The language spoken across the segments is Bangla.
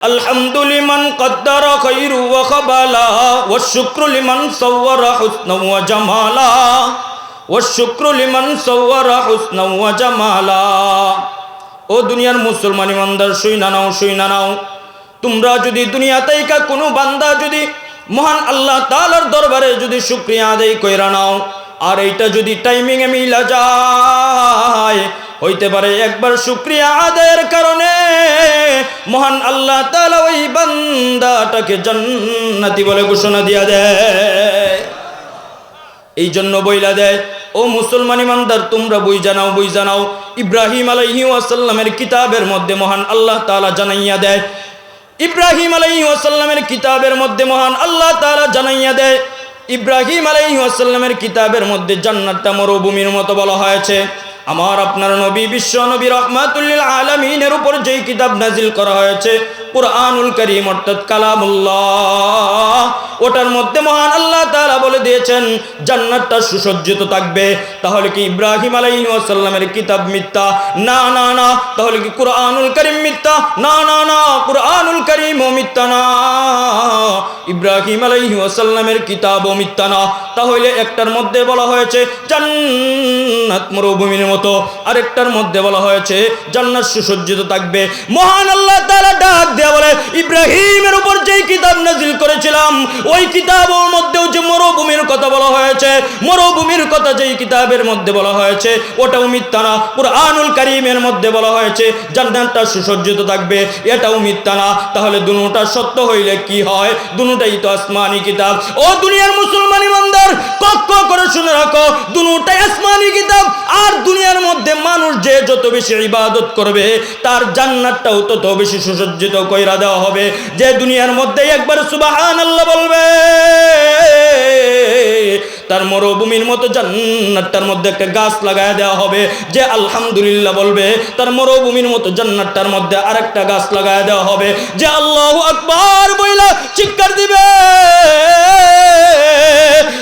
الحمد لمن قدر خير وخبالا والشكر لمن صور حسنا وجمالا والشكر لمن صور حسنا وجمالا ও দুনিয়ার মুসলমান ইমানদার শুই না নাও শুই না নাও তোমরা যদি দুনিয়াতেই কা কোনো বান্দা যদি মহান আল্লাহ তাআলার দরবারে যদি শুকরিয়া আদায় কইরা নাও আর এইটা যদি টাইমিংয়ে মিলা যায় হইতে পারে একবার শুক্রিয়া আদায়ের কারণে। মহান আল্লাহ তাআলা ওই বান্দাটাকে জান্নাতি বলে ঘোষণা দিয়া দেয়। এই জন্য বইলা দেয়, ও মুসলমান ইমানদার, তোমরা বই জানাও বই জানাও। ইব্রাহিম আলাইহি ওয়াসাল্লামের কিতাবের মধ্যে মহান আল্লাহ তাআলা জানাইয়া দেয়। ইব্রাহিম আলাইহি ওয়াসাল্লামের কিতাবের মধ্যে মহান আল্লাহ তাআলা জানাইয়া দেয়। ইব্রাহিম আলাইহি ওয়াসাল্লামের কিতাবের মধ্যে জান্নাতটা মরুভূমির মতো বলা হয়েছে। আমার আপনার নবী বিশ্ব নবী রহমাতুল্লিল আলমিনের উপর যেই কিতাব নাজিল করা হয়েছে, কুরআনুল করিম অর্থাৎ কালামুল্লাহ, ওটার মধ্যে মহান আল্লাহ তাআলা বলে দিয়েছেন, জান্নাতটা সুসজ্জিত থাকবে। তাহলে কি ইব্রাহিম আলাইহিস সালামের কিতাব মিথ্যা? না না না। তাহলে কি কুরআনুল করিম মিথ্যা? না না না। কুরআনুল করিম মিথ্যা না। ইব্রাহিম আলাইহিস সালামের কিতাবও মিথ্যা না। তাহলে একটার মধ্যে বলা হয়েছে, জান্নাত মরুভূমির মতো আরেকটার মধ্যে বলা হয়েছে, জান্নাত সুসজ্জিত থাকবে। মহান আল্লাহ তাআলা ডাক দেয়া বলে, ইব্রাহিমের উপর যেই কিতাব নাজিল করেছিলাম, ওই কিতাবের মধ্যেও যে মরুভূমির কথা বলা হয়েছে, মরুভূমির কথা যেই কিতাবের মধ্যে বলা হয়েছে, ওটাও মিথ্যা না। কুরআনুল কারীমের মধ্যে বলা হয়েছে, জান্নাতটা সুসজ্জিত থাকবে। এটাও মিথ্যা না। তাহলে দুটোটা সত্য হইলে কি হয়? দুটোটাই তো আসমানি কিতাব। ও দুনিয়ার মুসলমান ইমানদার, কক্ষ করে শুনে রাখো দুটোটাই আসমানি কিতাব আর দুনিয়ার মধ্যে মানুষ যে যত বেশি ইবাদত করবে, তার জান্নাতটাও তত বেশি সুসজ্জিত কইরা দেওয়া হবে। যে দুনিয়ার মধ্যে একবার সুবাহান আল্লাহ বলবে, তার মরুভূমির মতো জান্নাতটার মধ্যে একটা গাছ লাগায় দেওয়া হবে। যে আলহামদুলিল্লাহ বলবে, তার মরুভূমির মতো জান্নাতটার মধ্যে আরেকটা গাছ লাগায় দেওয়া হবে। যে আল্লাহ আকবার বইলা চিৎকার দিবে,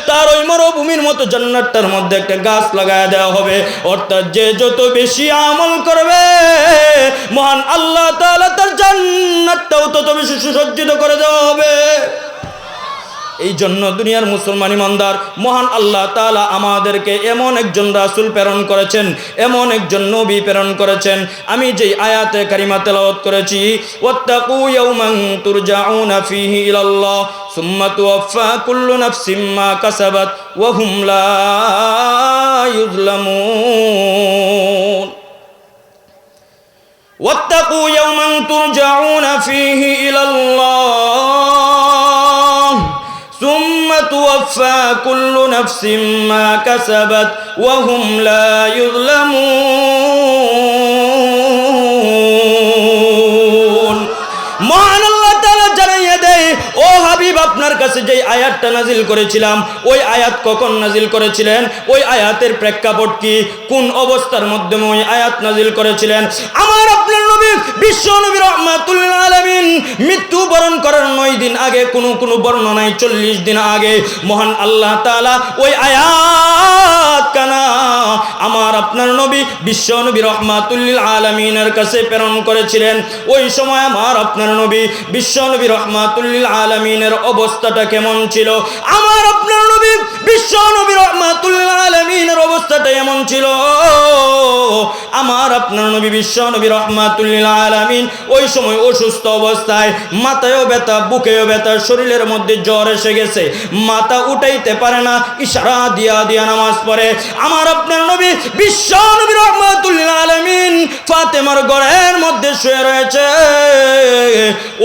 তার ওই মরুভূমির মতো জান্নাতটার মধ্যে একটা গাছ লাগায় দেওয়া হবে। অর্থাৎ যে যত বেশি আমল করবে, মহান আল্লাহ তার জান্নাতটাও তত বেশি সুসজ্জিত করে দেওয়া হবে। এই জন্য দুনিয়ার মুসলমান ইমানদার, মহান আল্লাহ তালা আমাদেরকে এমন একজন রাসুল প্রেরণ করেছেন, এমন একজন নবী প্রেরণ করেছেন। আমি যেই আয়াতে কারিমা তেলাওয়াত করেছি, ওয়াত্তাকু ইয়াউমান তুরজাউনা ফিহি ইলাল্লাহ কুল্লু নাফসিম মা কাসাবাত, ওয়া হুম লা ইউযলামুন ওয়াত্তাকু ইয়াউমান তুরজাউনা ইলাল্লাহ توفى كل نفس ما كسبت وهم لا يظلمون মহান আল্লাহ তাআলা জানাইয়া দেয় ও হাবিব আপনার কাছে যেই আয়াতটা নাজিল করেছিলাম ওই আয়াত কখন নাজিল করেছিলেন ওই আয়াতের প্রেক্ষাপট কি কোন অবস্থার মাধ্যমে ওই আয়াত নাজিল করেছিলেন আমার আপনার নবী করার নয় দিন আগে বর্ণনায় চল্লিশ দিন আগে। মহান আল্লাহ তাআলা ওই আয়াত কানা আমার আপনার নবী বিশ্ব নবী রহমাতুল্লিল আলমিনের কাছে প্রেরণ করেছিলেন। ওই সময় আমার আপনার নবী বিশ্ব নবী রহমাতুল্লিল আলমিনের অবস্থাটা কেমন ছিল? আমার আপনার নবী, বিশ্ব নবী রহমাতুল্লিল আলমিনের অবস্থাটা এমন ছিল। আমার আপনার নবী, বিশ্ব নবী রহমাতুল্লিল আলমিন ওই সময় অসুস্থ অবস্থায় মাথায়ও ব্যথা, বুকেও ব্যথা, শরীরের মধ্যে জ্বর এসে গেছে। মাথা উঠাইতে পারে না, ইশারা দিয়া দিয়া নামাজ পড়ে। আমার আপনার নবী, বিশ্ব নবী রহমাতুল্লিল আলমিন ফাতেমার গড়ের মধ্যে শুয়ে রয়েছে।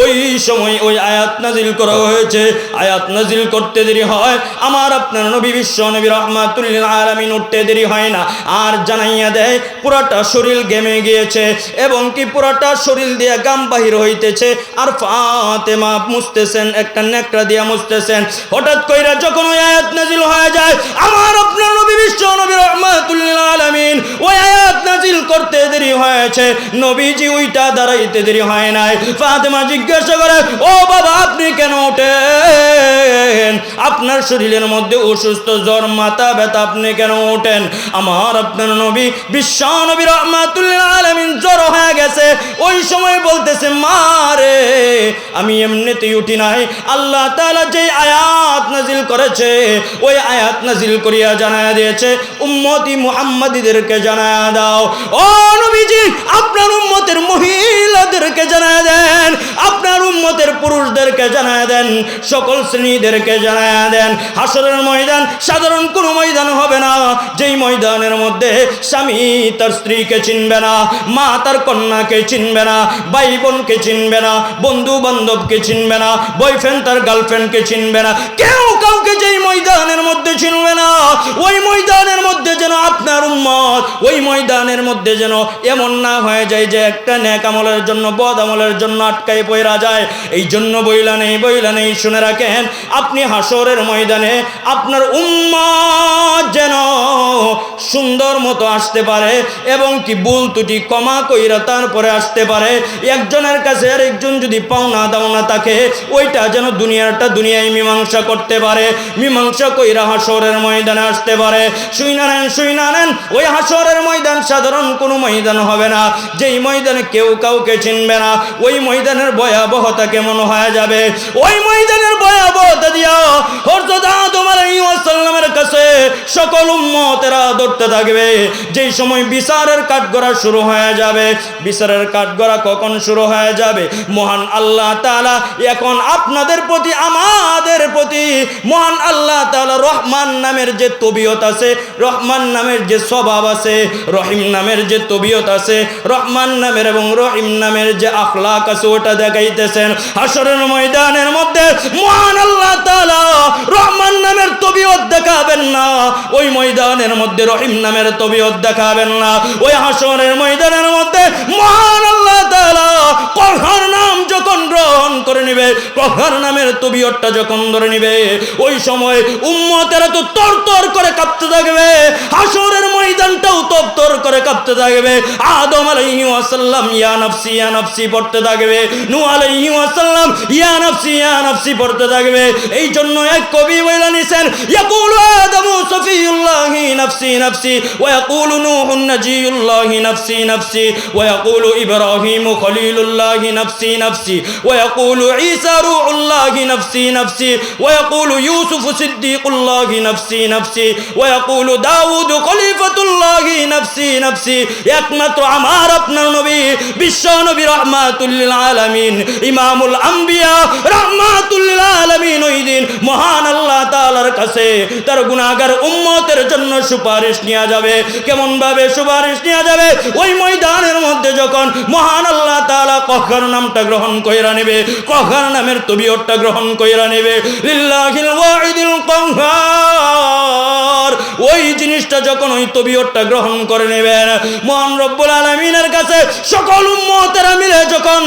ওই সময় ওই আয়াত নাজিল করা হয়েছে। আয়াত নাজিল করতে দেরি হয়। আমার আপনার নবী বিশ্ব নবী রহমাতুল্লিল আলমিন উঠতে দেরি হয় না। আর জানাইয়া দেয়, পুরাটা শরীর গেমে গিয়েছে এবং কি পুরাটা শরীর দিয়ে গাম বাহির হইতেছে। আর ফাতেমা মুছতেছেন, একটা নেকড়া দিয়া মুছতেছেন। হঠাৎ কইরা যখন ওই আয়াত নাজিল হয়ে যায়, আমার আপনার নবী বিশ্ব নবী রহমাতুল্লিল আলামিন ওই আয়াত নাজিল করতে দেরি হয়েছে। নবীজি ওইটা দাঁড়াইতে দেরি হয় নাই। ফাতেমা জিজ্ঞাসা করে, ও বাবা, আপনি কেন ওঠেন? আপনার শরীরের মধ্যে অসুস্থ জ্বর, মাথা ব্যথা, আপনি কেন ওঠেন? আমার আপনার নবী, বিশ্ব নবী রহমাতুল্লাহ আলমিন জ্বর হয়ে গেছে। ওই সময় বলতেছে, মা রে, আমি এমনিতেই উঠি নাই। আল্লাহ তাআলা যেই আয়াত নাজিল করেছে, ওই আয়াত নাজিল করিয়া জানায়া দিয়েছে, উম্মতি মুহাম্মাদীদেরকে জানায়া দাও। ও নবীজি, আপনার উম্মতের মহিলাদেরকে জানায়া দেন, আপনার উম্মতের পুরুষদেরকে জানায়া দেন, সকল শ্রেণীদেরকে জানায়া দেন। হাসরের ময়দান সাধারণ কোনো ময়দান হবে না, যেই ময়দানের মধ্যে স্বামী তার স্ত্রীকে চিনবে না, মা তার কন্যাকে চিনবে না ভাই বোনকে চিনবে না বন্ধু বান্ধবকে চিনবে না বয়ফ্রেন্ড তার গার্লফ্রেন্ডকে চিনবে না, কেউ কাউকে যেই ময়দানের মধ্যে চিনবে না। ওই ময়দানের মধ্যে যেন আপনার উম্মত, ওই ময়দানের মধ্যে যেন এমন না হয়ে যায় যে একটা ন্যাক আমলের জন্য, বদ আমলের জন্য আটকায় পয়রা যায়। এই জন্য বইলা নেই বইলা নেই, শুনে রাখেন, আপনি হাসরের ময়দানে আপনার উম্মত যেন সুন্দর মতো আসতে পারে এবং কি ভুল ত্রুটি কমা কইরা তারপরে আসতে পারে। একজনের কাছে আর একজন যদি পাওনা দাওনা থাকে, ওইটা যেন দুনিয়াটা দুনিয়ায় মীমাংসা করতে পারে। মীমাংসা কইরা হাসরের ময়দানে আসতে পারে। শুইনা নেন শুইনা নেন, ওই হাসরের ময়দান সাধারণ কোনো ময়দান হবে না। যেই ময়দানে কেউ কাউকে চিনবে না, ওই ময়দানের ভয়াবহতা কেমন হয়ে যাবে? ওই ময়দানের ভয়াবহতা দিয়া হরজত আদম আলাইহিস সালামের কাছে সকল উম্মতেরা ধরতে থাকবে। যেই সময় বিচারের কাঠগড়া শুরু হয়ে যাবে, বিচারের কাঠগড়া কখন শুরু হয়ে যাবে? মহান আল্লাহ তাআলা এখন আপনাদের প্রতি, আমাদের প্রতি মহান আল্লাহ তাআলা রহমান নামের যে তবিয়ত আছে, রহমান নামের যে স্বভাব আছে, রহিম নামের যে তবিয়ত আছে, রহমান নামের এবং রহিম নামের যে আখলাক আছে, ওটা দেখাইতেছেন। হাসরের ময়দানের মধ্যে মহান আল্লাহ তালা রহমান নামের তবিয়ত দেখাবেন না। ওই ময়দানের মধ্যে রহিম নামের তবিয়ত দেখাবেন না। ওই হাসরের ময়দানের মধ্যে মহান আল্লাহ তাআলা কহার নাম যখন গ্রহণ করে নিবে কহার নামের তবিয়তটা যখন ধরে নিবে, ওই সময় উম্মতেরা তো তর তর করে কাঁপতে থাকবে, হাসরের ময়দানটাও তর তর করে কাঁপতে থাকবে, আদম আলাইহি ওয়াসাল্লাম, ইয়া নাফসি ইয়া নাফসি পড়তে থাকবে, নূহ আলাইহি ওয়াসাল্লাম, ইয়া নাফসি ইয়া নাফসি পড়তে থাকবে। এই জন্য এক কবি বলে নিছেন, ইয়াকুলু আদমু সফিউল্লাহি নাফসি নাফসি, ওয়া ইয়াকুলু নূহুন নাজিউল্লাহি নাফসি নাফসি, ওয়া ইয়াকুলু ইব্রাহিমু খলিলুল্লাহি নাফসি নাফসি, ওয়া ইয়াকুলু ঈসা রূহুল্লাহি নাফসি নাফসি, ওয়া ইয়াকুলু ইউসুফু সিদ্দিকুল্লাহি নাফসি নাফসি, ওয়া ইয়াকুলু দাউদ খলিফাতুল্লাহি নাফসি নাফসি, একমাত্র আমার আপনার নবী, বিশ্ব নবী রহমাতুল্লিল আলামিন, ইমামুল আম্বিয়া রহমাতুল্লিল আলামিন ওই দিন মহান আল্লাহ তাআলার কাছে তার গুনাহগার উম্মতের জন্য সুপারিশ নেওয়া যাবে। কেমন ভাবে সুপারিশ নেওয়া যাবে? ওই ময়দানের মধ্যে যখন মহান আল্লাহ তাআলা কখার নামটা গ্রহণ কইরা নেবে কখার নামের তবিয়তটা গ্রহণ কইরা নেবে, লিল্লাহিল ওয়াহিদুল ওই জিনিসটা যখন ওই তবিয়তটা গ্রহণ করে নেবেন, মহান রব্বুল আলমিনের কাছে সকল উম্মতেরা মিলে যখন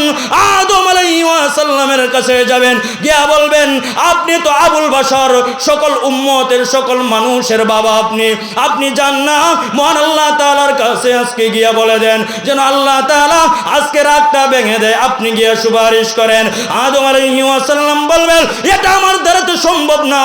আদম আলাইসাল্লামের কাছে যাবেন, গিয়া বলবেন, আপনি তো আবুল বাসার সকল উম্মতের সকল মানুষের বাবা আপনি আপনি যান না। মহান আল্লাহ তালার কাছে আজকে গিয়া বলে দেন, যেন আল্লাহ তালা আজকে রাগটা ভেঙে দেয়। আপনি গিয়া সুপারিশ করেন। আদম আলাইসাল্লাম বলবেন, এটা আমার দ্বারা তো সম্ভব না।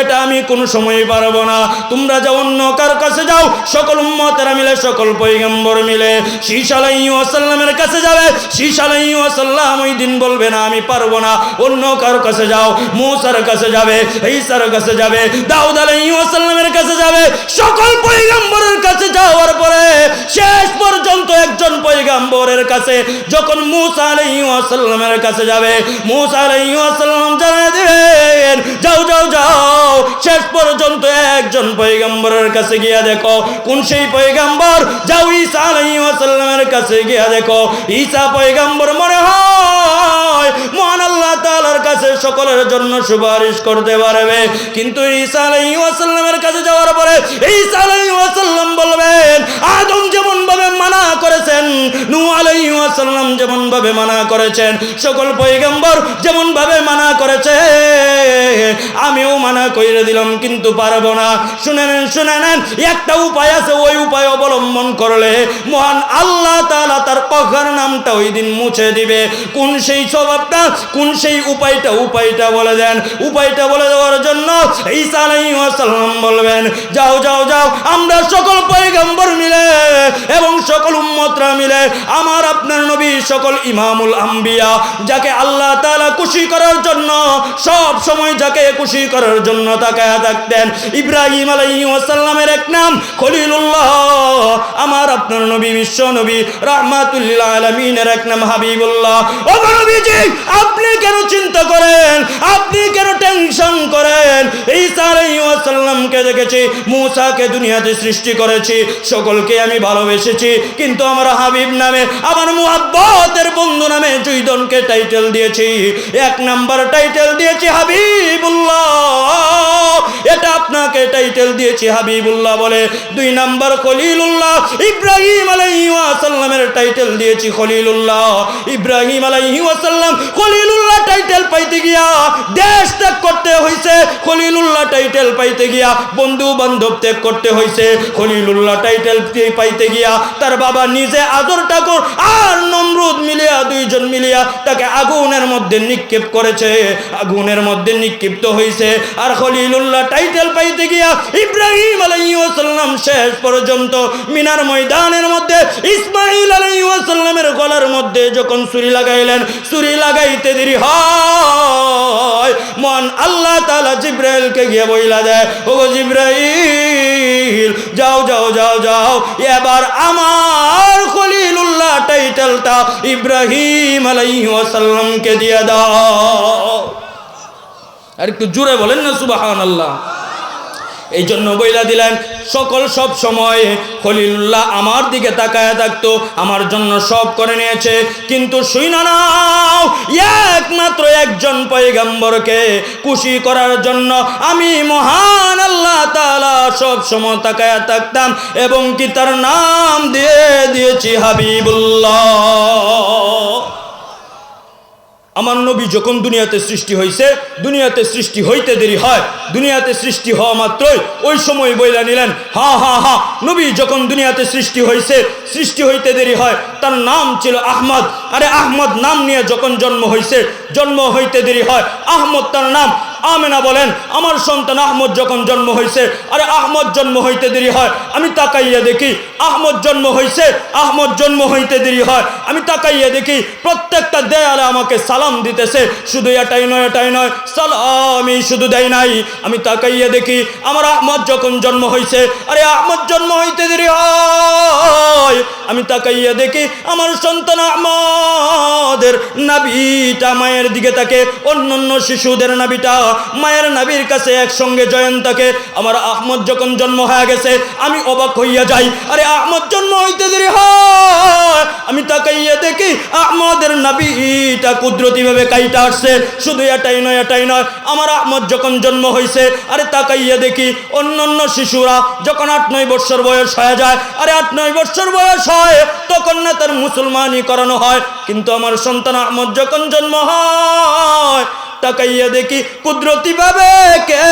এটা আমি কোনো সময় পারব না। তোমরা যাও অন্য কার কাছে যাও। সকল উম্মতেরা মিলে, সকল পৈগম্বর মিলে শীষ আলাইসাল্লামের কাছে যাবে। শীষ আলাইসাল্লাম ওই দিন বলবে, না, আমি পারব না। অন্য কার কাছে যাও। মুসার কাছে যাবে, ঈসার কাছে যাবে। দাউদ আলাইসাল্লামের কাছে যাবে, সকল পৈগম্বরের কাছে যাওয়ার পরে শেষ পর্যন্ত একজন পৈগম্বরের কাছে যখন মুসা আলাইসাল্লামের কাছে যাবে, মুসা আলাইসাল্লাম জানা দেবেন যাও যাও যাও, শেষ পর্যন্ত একজন পৈগম্বরের কাছে গিয়া দেখো, কোন সেই পৈগম্বর যাও, ঈসা আলাইসাল্লামের কাছে গিয়া দেখো, ঈসা পৈগম্বর মনে হয় কাছে সকলের জন্য সুপারিশ করতে পারবে। কিন্তু ঈসা আলাইসাল্লামের কাছে যাওয়ার পরে ঈসা আলাইসাল্লাম বলবেন, আদম যেমন ভাবে মানা করেছেন আলাইসাল্লাম যেমন ভাবে মানা করেছেন, সকল পৈগম্বর যেমন ভাবে মানা করেছে, আমিও মানা কইরে দিলাম, কিন্তু পারব না। শুনে নেন শুনে নেন, একটা উপায় আছে, ওই উপায় অবলম্বন করলে মহান আল্লাহ তাআলা তার কখার নামটা ওই দিন মুছে দিবে। কোন সেই স্বভাবটা, কোন সেই উপায়টা উপায়টা বলে দেন। উপায়টা বলে দেওয়ার জন্য ঈসা আলাইহিস সালাম বলবেন, যাও যাও যাও, আমরা সকল পয়গম্বর মিলে এবং সকল উম্মতরা মিলে আমার আপনার নবী সকল ইমামুল আম্বিয়া, যাকে আল্লাহ তাআলা খুশি করার জন্য, সব সময় যাকে খুশি করার জন্য তাকায়া থাকতেন। ইব্রাহিম আলাইহিস সালামের এক নাম খলিলুল্লাহ। আমার আপনার নবী, বিশ্ব নবী রাহমাতুল্লিল আলামিনের এক নাম হাবিবুল্লাহ। ও নবীজি, আপনি কেন চিন্তা করেন? আপনি কেন টেনশন করেন? ঈসা আলাইহিস সালামকে দেখেছি, মূসাকে দুনিয়াতে সৃষ্টি করেছি। সকলকে আমি ভালোবেসেছি, কিন্তু আমার হাবিব নামে, আমার মুহাব্বতের বন্ধু নামে জুইদনকে টাইটেল দিয়েছি। এক নাম্বার টাইটেল দিয়েছি হাবিবুল্লাহ। টাইটেল দিয়েছি হাবিবুল্লাহ বলে, দুই নাম্বার খলিলুল্লাহ, ইব্রাহিম আলাইহিসসালামের টাইটেল দিয়েছি খলিলুল্লাহ। ইব্রাহিম আলাইহিসসালাম খলিলুল্লাহ টাইটেল পাইতে গিয়া দেশ ত্যাগ করতে হয়েছে খলিলুল্লাহ টাইটেল পাইতে গিয়া বন্ধু বান্ধব ত্যাগ করতে হয়েছে খলিলুল্লাহ টাইটেল পাইতে গিয়া তার বাবা নিজে আদর ঠাকুর আর নমরুদ মিলিয়া দুইজন মিলিয়া তাকে আগুনের মধ্যে নিক্ষেপ করেছে, আগুনের মধ্যে নিক্ষিপ্ত হয়েছে আর খলিলুল্লাহ টাইটেল পাইতে গিয়া ইব্রাহিম আলাইসাল্লাম শেষ পর্যন্ত মিনার ময়দানের মধ্যে ইসমাইল আলাইসাল্লামের গলার মধ্যে যখন ছুরি লাগাইলেন, ছুরি লাগাইতে দেরি হয় মন আল্লাহ তালা জিব্রাইলকে গিয়ে বইলা দেয় ও জিব্রাইল, যাও যাও যাও যাও, এবার আমার খলিলুল্লাহ টাইটেলটা ইব্রাহিম আলাইসাল্লামকে দিয়ে দাও। আর একটু জুড়ে বলেন না সুবাহান আল্লাহ এই জন্য বইলা দিলেন, সকল সব সময় খলিলুল্লাহ আমার দিকে তাকায় থাকতো, আমার জন্য সব করে নিয়েছে। কিন্তু শুই না নাও, একমাত্র একজন পয়গাম্বরকে খুশি করার জন্য আমি মহান আল্লাহ তাআলা সব সময় তাকায় থাকতাম এবং কি তার নাম দিয়ে দিয়েছি হাবিবুল্লাহ। আমার নবী যখন দুনিয়াতে সৃষ্টি হয়েছে দুনিয়াতে সৃষ্টি হইতে দেরি হয়। দুনিয়াতে সৃষ্টি হওয়া মাত্রই ওই সময় বইলা নিলেন, হা হা হা, নবী যখন দুনিয়াতে সৃষ্টি হয়েছে সৃষ্টি হইতে দেরি হয়। তার নাম ছিল আহমদ। আরে আহমদ নাম নিয়ে যখন জন্ম হয়েছে জন্ম হইতে দেরি হয়। আহমদ তার নাম আমেনা বলেন, আমার সন্তান আহমদ যখন জন্ম হয়েছে, আরে আহমদ জন্ম হইতে দেরি হয়। আমি তাকাইয়া দেখি, আহমদ জন্ম হয়েছে আহমদ জন্ম হইতে দেরি হয়। আমি তাকাইয়া দেখি, প্রত্যেকটা দেয়ালে আমাকে সালাম দিতেছে, শুধু এটাই নয় এটাই নয়, সালামই শুধু দেয় নাই। আমি তাকাইয়া দেখি, আমার আহমদ যখন জন্ম হয়েছে আরে আহমদ জন্ম হইতে দেরি হয়। আমি তাকাইয়া দেখি, আমার সন্তান আহমদের নাবিটা মায়ের দিকে তাকে অন্য অন্য শিশুদের নাবিটা মায়ের নাবির কাছে একসঙ্গে জয়েন থাকে। আমার আহমদ যখন জন্ম হয়ে গেছে, আমি অবাক হইয়া যাই। আরে আহমদ জন্ম হইতে দেরি হয়। আমি তাকাইয়া দেখি আহমদের নাবিটা কুদরতিভাবে কাইটা আসছে। শুধু এটাই নয় এটাই নয়, আমার আহমদ যখন জন্ম হয়েছে আরে তাকাইয়া দেখি অন্য অন্য শিশুরা যখন আট নয় বৎসর বয়স হয়ে যায়, আরে আট নয় বৎসর বয়স হয়, তখন না তার মুসলমানই করানো হয়। কিন্তু আমার সন্তান আহমদ যখন জন্ম হয় তাকাইয়া দেখি কুদরতি ভাবে কে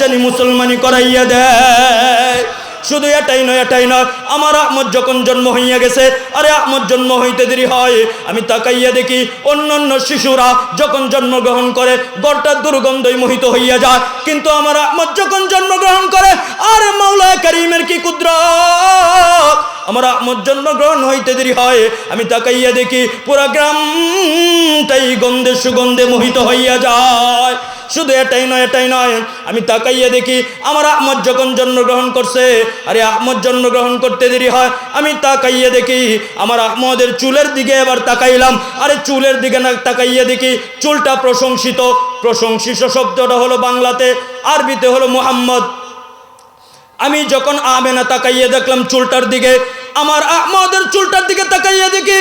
জানি মুসলমানি করাইয়া দেয়। শুধু এটাই নয় এটাই নয়। আমার আহমদ যখন জন্ম হইয়া গেছে, আরে আহমদ জন্ম হইতে দেরি হয়। আমি তাকাইয়া দেখি অন্য অন্য শিশুরা যখন জন্মগ্রহণ করে গড়টা দুর্গন্ধই মোহিত হইয়া যায়। কিন্তু আমার আহমদ যখন জন্মগ্রহণ করে, আরে মাওলা করিমের কি কুদরত? আমার আহমদ জন্মগ্রহণ হইতে দেরি হয়। আমি তাকাইয়া দেখি পুরা গ্রামটাই গন্ধে সুগন্ধে মোহিত হইয়া যায়। শুধু এটাই নয় এটাই নয়। আমি তাকাইয়া দেখি আমার আহমদ যখন জন্মগ্রহণ করছে, আরে আহমদ জন্মগ্রহণ করতে দেরি হয়। আমি তাকাইয়া দেখি আমার আহমদের চুলের দিকে এবার তাকাইলাম। আরে চুলের দিকে না, তাকাইয়া দেখি চুলটা প্রশংসিত। প্রশংসিত শব্দটা হলো বাংলাতে, আরবিতে হলো মুহাম্মদ। আমি যখন আমেনা তাকাইয়ে দেখলাম চুলটার দিকে, আমার আহমদের চুলটার দিকে তাকাইয়ে দেখি,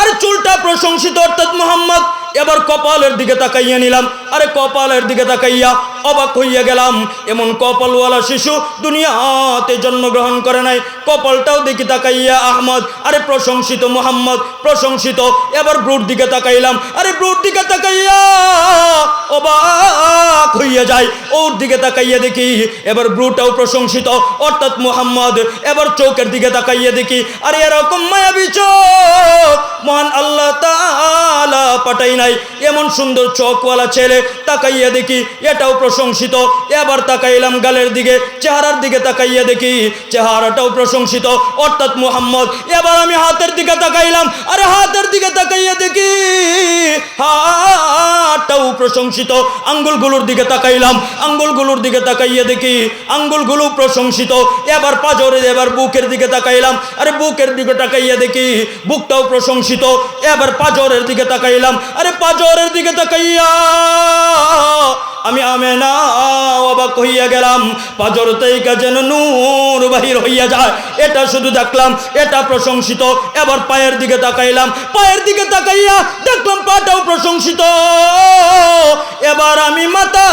আর চুলটা প্রশংসিত অর্থাৎ মোহাম্মদ। এবার কপালের দিকে তাকাইয়া নিলাম। আরে কপালের দিকে তাকাইয়া অবাক হইয়া গেলাম। এমন কপালওয়ালা শিশু দুনিয়াতে জন্মগ্রহণ করে নাই। কপালটাও দেখি তাকাইয়া আহমদ, আরে প্রশংসিত মোহাম্মদ, প্রশংসিত। এবার ব্রুর দিকে তাকাইলাম। আরে ব্রুর দিকে তাকাইয়া অবাক হইয়া যায় ওর দিকে তাকাইয়া দেখি, এবার ব্রুটাও প্রশংসিত, অর্থাৎ মোহাম্মদ। এবার চোখের দিকে তাকাইয়া দেখি, আরে এরকম মায়াবি চোখ মহান আল্লাহ তাআলা পাঠাই নাই। এমন সুন্দর চোখওয়ালা ছেলে, তাকাইয়া দেখি, এটাও প্রশংসিত। এবার তাকাইলাম গালের দিকে, চেহারার দিকে তাকাইয়া দেখি, চেহারাটাও প্রশংসিত। অর্থাৎ মোহাম্মদ, এবার আমি হাতের দিকে তাকাইলাম, আরে হাতের দিকে তাকাইয়া দেখি, হাতটাও প্রশংসিত। আঙ্গুলগুলোর দিকে তাকাইলাম, আঙ্গুলগুলোর দিকে তাকাইয়া দেখি, আঙ্গুলগুলো প্রশংসিত। এবার পাজরে এবার বুকের দিকে তাকাইলাম, আরে বুকের দিকে তাকাইয়া দেখি, বুকটাও প্রশংসিত। এবার পাজরের দিকে তাকাইলাম, আরে পাজরের দিকে তাকাইয়া আমি আমেনা, অবাক হইয়া গেলাম। পাজর তৈকা যেন নূর বাহির হইয়া যায়। এটা শুধু দেখলাম, এটা প্রশংসিত। এবার পায়ের দিকে তাকাইলাম। পায়ের দিকে তাকাইয়া দেখলাম পাটাও প্রশংসিত। এবার আমি মাথাটা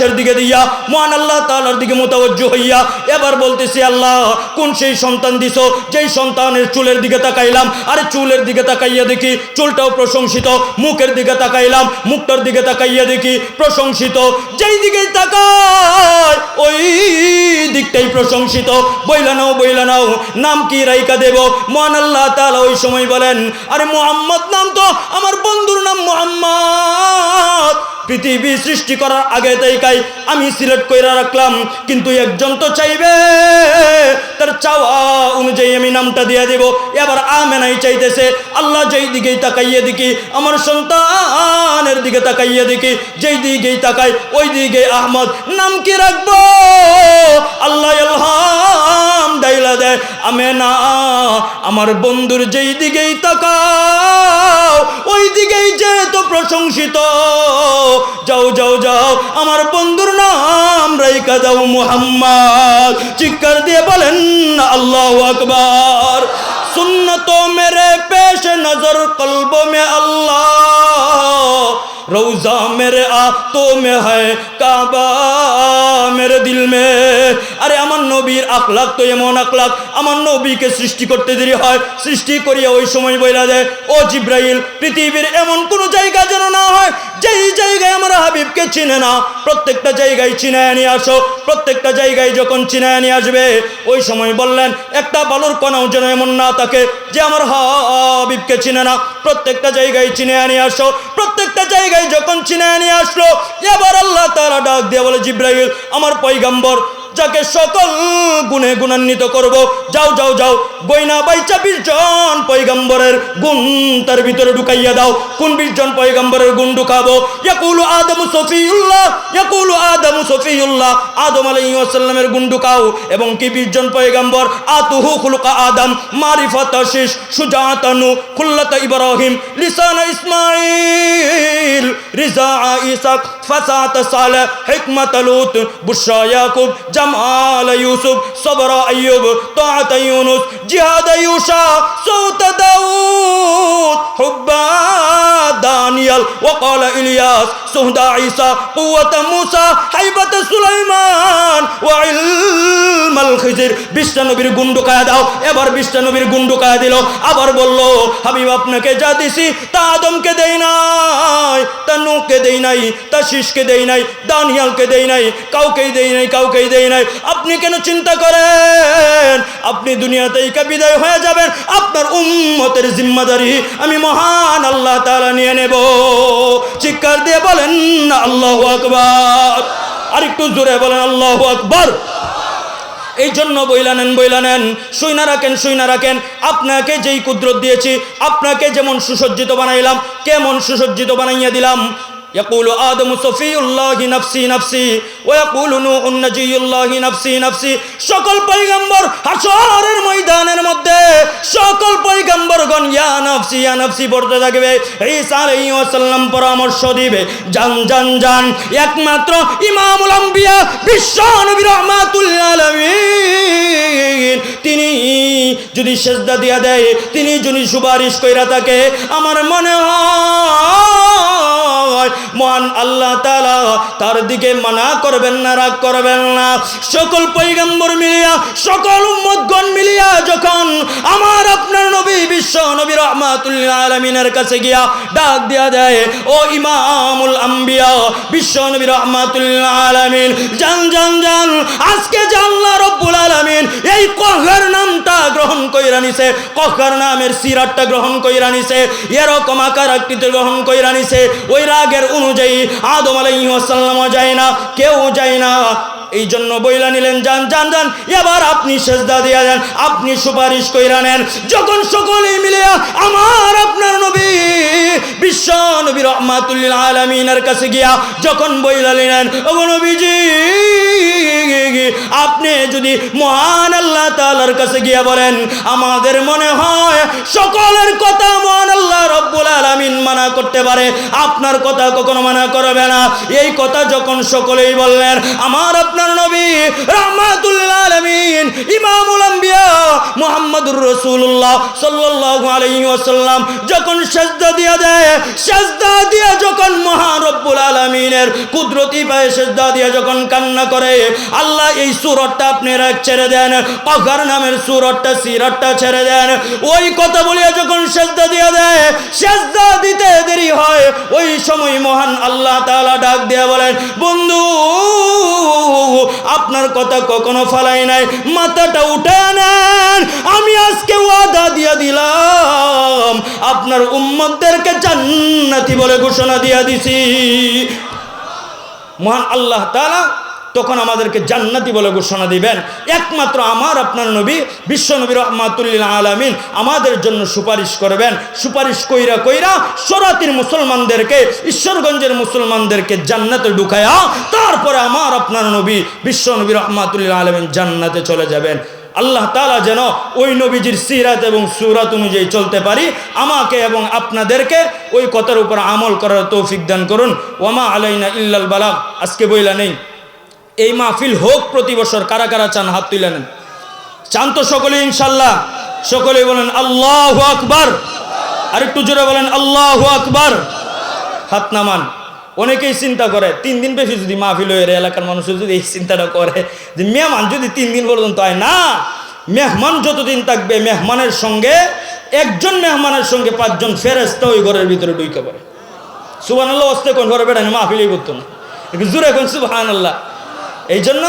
নিচের দিকে দিয়া, মহান আল্লাহ তালার দিকে মোতাবজ্জ হইয়া এবার বলতেছি, আল্লাহ, কোন সেই সন্তান দিছ? যেই সন্তানের চুলের দিকে তাকাইলাম, আরে চুলের দিকে তাকাইয়া দেখি চুলটাও প্রশংসিত, মুখের দিকে তাকাইলাম, মুখটার দিকে তাকাইয়া দেখি প্রশংসিত। যেই দিকে তাকায় ওই দিকটাই প্রশংসিত। বইলা নাও বইলা নাও, নাম কি রাইকা দেব? মহান আল্লাহ তালা ওই সময় বলেন, আরে মোহাম্মদ নাম তো আমার বন্ধুর নাম মোহাম্মদ। পৃথিবী সৃষ্টি করার আগে তাইকাই আমি সিলেক্ট কইরা রাখলাম, কিন্তু একজন তো চাইবে। তার চাওয়া অনুযায়ী আমি নামটা দিয়ে দেব। এবার আমেনাই চাইতেছে, আল্লাহ যেই দিকেই তাকাইয়ে দেখি, আমার সন্তানের দিকে তাকাইয়ে দেখি, যেই দিকেই তাকাই, ওই দিকে আহমদ, নাম কি রাখব? আল্লাহ আলহাম দাইলা দে, আমে না, আমার বন্ধুর যেই দিকেই তাকাও, ওই দিকেই যে তো প্রশংসিত। যাও যাও যাও, আমার বন্ধুর নাম রাইকা দাও মুহাম্মদ। চিৎকার দিয়ে বলেন, আল্লাহ আকবার। সুন্নত মেরে পেশ নজর কলব মে আল্লাহ। रोजा मेरे आतो में है काबा मेरे दिल में আরে আমার নবীর আখলাক তো এমন আখলাক আমার নবীকে সৃষ্টি করতে দেরি হয় সৃষ্টি করিয়া ওই সময় বইলা দেয় ও জিব্রাইল পৃথিবীর এমন কোনো জায়গা যেন না হয় যেই জায়গায় আমার হাবিবকে চিনে না প্রত্যেকটা জায়গায় চিনায় নিয়ে আসো প্রত্যেকটা জায়গায় যখন চিনায় নিয়ে আসবে ওই সময় বললেন একটা বালুর কণাও যেন এমন না থাকে যে আমার হাবিবকে চিনে না প্রত্যেকটা জায়গায় চিনে নিয়ে আসো প্রত্যেকটা জায়গায় যখন চিনে নিয়ে আসলো এবার আল্লাহ তারা ডাক দিয়ে বলে জিব্রাইল আমার পৈগম্বর যাকে সকল গুণে গুণান্বিত করব, যাও যাও যাও, গয়না বাইচা বিশজন পৈগম্বরের গুণ তার ভিতরে ঢুকাইয়া দাও। কোন বিশজন পৈগম্বরের গুণ ঢুকাবো? ইয়াকুলু আদম সফিউল্লাহ, ইয়াকুলু আদম সফিউল্লাহ, আদম আলাইহিস সালামের গুণ ঢুকাও। এবং কি বিশজন পৈগম্বর আতুহু খুলকা আদম, মারিফাত শিশ সুজাতানু খুল্লাত ইব্রাহিম, লিসান ইসমাইল রিজা ইসাক, ফাসাত সালেহ হিকমত লুত, বুশরা ইয়াকুব জামাল ইউসুফ সবর আইয়ুব তাআত ইউনুস জিহাদ ইউশা সৌত দাউদ হুব্বা দানিয়াল ওয়াকাল ইলিয়াস সুহদা ঈসা কুওয়াত মুসা হাইবাত সুলাইমান ওয়া ইলমাল খিজির বিশ্বনবীর গুন্ডু কায়া দাও। এবার বিশ্বনবীর গুন্ডু কায়া দিল। আবার বলল, হাবিব আপনাকে যা দিছি, তা আদমকে দেই নাই, তা নুকে দেই নাই, তা শিষকে দেই নাই, দানিয়ালকে দেই নাই, কাউকেই দেই নাই, কাউকেই দেই নাই। আপনি কেন চিন্তা করেন? আপনি দুনিয়াতেই বিদায় হয়ে যাবেন। আপনার উম্মতের জিম্মাদারি আমি মহান আল্লাহ তাআলা নিয়ে নেব। চিৎকার দিয়ে বলেন, আল্লাহ আকবার। আরেকটু জোরে বলেন, আল্লাহ আকবার। এই জন্য বইলা নেন বইলা নেন। শুইনা রাখেন শুইনা রাখেন। আপনাকে যেই কুদরত দিয়েছি, আপনাকে যেমন সুসজ্জিত বানাইলাম, কেমন সুসজ্জিত বানাইয়া দিলাম। يقول آدم صفي الله نفسي نفسي ويقول نوح نجي الله نفسي نفسي সকল পয়গম্বর হাসরের ময়দানের মধ্যে সকল পয়গম্বরগণ ইয়া নফসি ইয়া নফসি পড়তে থাকবে ঈসা আলাইহিস সালাম পরামর্শ দিবে জান জান জান একমাত্র ইমামুল আম্বিয়া বিশ্ব নবী রহমাতুল আলামিন তিনি যদি সেজদা দিয়া দেয় তিনি যদি সুপারিশ কইরা থাকে আমার মনে হয় মহান আল্লাহ তালা তার দিকে মানা করবেন না, রাগ করবেন না। সকল পৈগম্বর মিলিয়া, সকল উম্মতগণ মিলিয়া যখন আমার আপনার নবী বিশ্ব নবী রহমাতুল্লাহ আলমিনের কাছে গিয়া ডাক দিয়া দেয়, ও ইমামুল আম্বিয়া, বিশ্ব নবী রহমাতুল্লাহ আলমিন, জান জান জান, আজকে জানলা রব্বুল আলমিন এই কহের নামটা গ্রহণ কইরা নিছে, কহের নামের সিরাতটা গ্রহণ কইরা নিছে, এরকম আকার আকৃতি গ্রহণ কইরা নিছে ওই রাগের অনুযায়ী আদম আলাইসাল্লামও যায় না কেউ যায় না। এই জন্য বইলা নিলেন, যান যান যান, এবার আপনি সেজদা দিয়া দেন, আপনি সুপারিশ কইরা নেন। যখন সকলেই মিলে আমার আপনার নবী, বিশ্ব নবী রহমাতুল্লিল আলমিনের কাছে গিয়া যখন বইলা নিলেন ও নবীজি, আপনি যদি মহান আল্লাহ তাআলার কাছে গিয়া বলেন, আমাদের মনে হয় সকলের কথা মহান আল্লাহ রব্বুল আলামিন মানা করতে পারে। আপনার কথা কখনো মানা করবে না। এই কথা যখন সকলেই বললেন, আমার আপনার নবী রহমাতুল্লাহ আলামিন, ইমামুল মুহাম্মদুর আলাইহি যখন সেজদা দিয়া দেয়, সেজদা দিয়া যখন মহান রব্বুল আলামিনের কুদরতি পায়ে সেজদা দিয়া যখন কান্না করে, আল্লাহ এই সুরতটা আপনি ছেড়ে দেন কফার নামের সুরতটা, সিরতটা ছেড়ে দেন। ওই কথা বলিয়া যখন সেজদা দিয়া দেয়, সেজদা দিতে দেরি হয়, ওই সময় মহান আল্লাহ তাআলা ডাক দিয়া বলেন, বন্ধু আপনার কথা কখনো ফালাই নাই। মাথাটা উঠে নেন। আমি আজকে ওয়াদা দিয়ে দিলাম। আপনার উম্মতদেরকে জান্নাতি বলে ঘোষণা দিয়ে দিছি। মহান আল্লাহ তাআলা তখন আমাদেরকে জান্নাতি বলে ঘোষণা দিবেন। একমাত্র আমার, আপনার নবী বিশ্ব নবী রহমাতুল্লিল আলমিন আমাদের জন্য সুপারিশ করবেন। সুপারিশ কইরা কইরা সরাতির মুসলমানদেরকে, ঈশ্বরগঞ্জের মুসলমানদেরকে জান্নাতে ঢুকায়া, তারপরে আমার, আপনার নবী বিশ্ব নবী রহমাতুল্লিল আলমিন জান্নাতে চলে যাবেন। আল্লাহ তালা যেন ওই নবীজির সিরাত এবং সুরাত অনুযায়ী চলতে পারি, আমাকে এবং আপনাদেরকে ওই কথার উপর আমল করার তৌফিক দান করুন। ওমা আলাইনা ইল্লাল বালাক আজকে বইলা নেই। এই মাহফিল হোক প্রতি বছর, কারা কারা চান হাত তুলে নেন? চান তো সকলে ইনশাল্লাহ সকলে বলেন, আল্লাহ আকবার। আরেকটু জোরে বলেন, আল্লাহ আকবার। হাত নামান। অনেকেই চিন্তা করে, তিন দিন বেশি যদি মাহফিল হয়ে এলাকার মানুষের যদি এই চিন্তাটা করে যে মেহমান যদি তিন দিন পর্যন্ত হয়, না, মেহমান যতদিন থাকবে, মেহমানের সঙ্গে, একজন মেহমানের সঙ্গে পাঁচজন ফেরেস্তা ওই ঘরের ভিতরে ঢুকে পড়ে। সুবান আল্লাহ অস্তে কোন ঘরে বেড়ানি মাহফিলই করতো না। একটু জোরে এখন সুবাহান আল্লাহ এই জন্য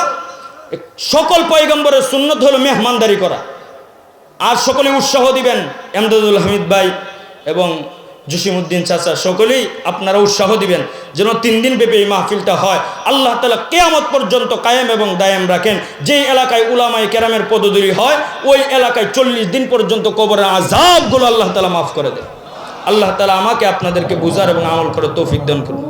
সকল পয়গম্বরের সুন্নত হলো মেহমানদারি করা। আর সকলে উৎসাহ দিবেন এমদাদুল হামিদ ভাই এবং জসিমুদ্দিন চাচা সকলেই আপনারা উৎসাহ দিবেন যেন তিন দিন ব্যাপী এই মাহফিলটা হয়। আল্লাহ তালা কেয়ামত পর্যন্ত কায়েম এবং দায়েম রাখেন। যেই এলাকায় উলামাই কেরামের পদদুলি হয়, ওই এলাকায় চল্লিশ দিন পর্যন্ত কবরের আজাবগুলো আল্লাহ তালা মাফ করে দেয় আল্লাহ তালা আমাকে আপনাদেরকে বুঝার এবং আমল করে তৌফিক দান করুন।